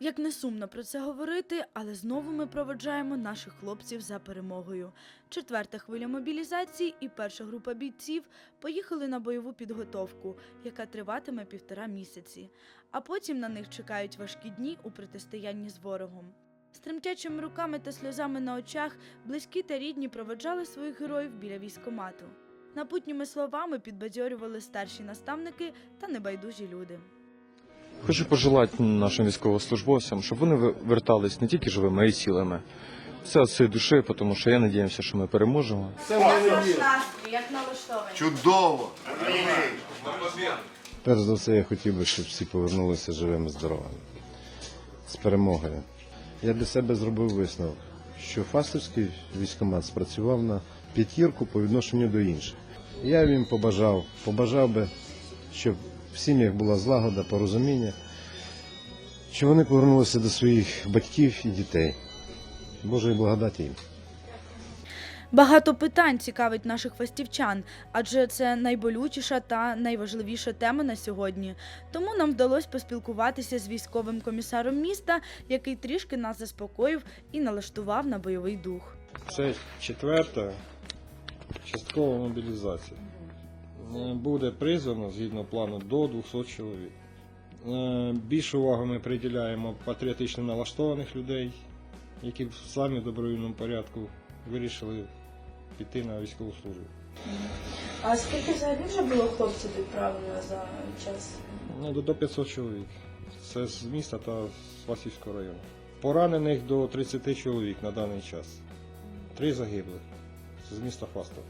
Як не сумно про це говорити, але знову ми проводжаємо наших хлопців за перемогою. Четверта хвиля мобілізації і перша група бійців поїхали на бойову підготовку, яка триватиме півтора місяці. А потім на них чекають важкі дні у протистоянні з ворогом. З тремтячими руками та сльозами на очах близькі та рідні проведжали своїх героїв біля військомату. Напутніми словами підбадьорювали старші наставники та небайдужі люди. Хочу пожелати нашим військовослужбовцям, щоб вони вертались не тільки живими, а й цілими. Все від цієї душі, тому що я сподіваюся, що ми переможемо. настрій, як налаштовані? Чудово! Перш за все, я хотів би, щоб всі повернулися живими здоровими. З перемогою. Я для себе зробив висновок, що Фастовський військкомат спрацював на п'ятірку по відношенню до інших. Я їм побажав, побажав би, щоб в сім'ях була злагода, порозуміння, щоб вони повернулися до своїх батьків і дітей. Божої благодаті їм. Багато питань цікавить наших фастівчан, адже це найболючіша та найважливіша тема на сьогодні. Тому нам вдалося поспілкуватися з військовим комісаром міста, який трішки нас заспокоїв і налаштував на бойовий дух. Це четверта часткова мобілізація. Е, Буде призвано згідно плану до 200 чоловік. Е, Більшу увагу ми приділяємо патріотично налаштованих людей, які самі в добровільному порядку вирішили піти на військову службу. А скільки взагалі вже було хлопців відправлено за час? Ну, до- до 500 чоловік. Це з міста та з Васильського району. Поранених до 30 чоловік на даний час. Три загиблих. Це з міста Фастов.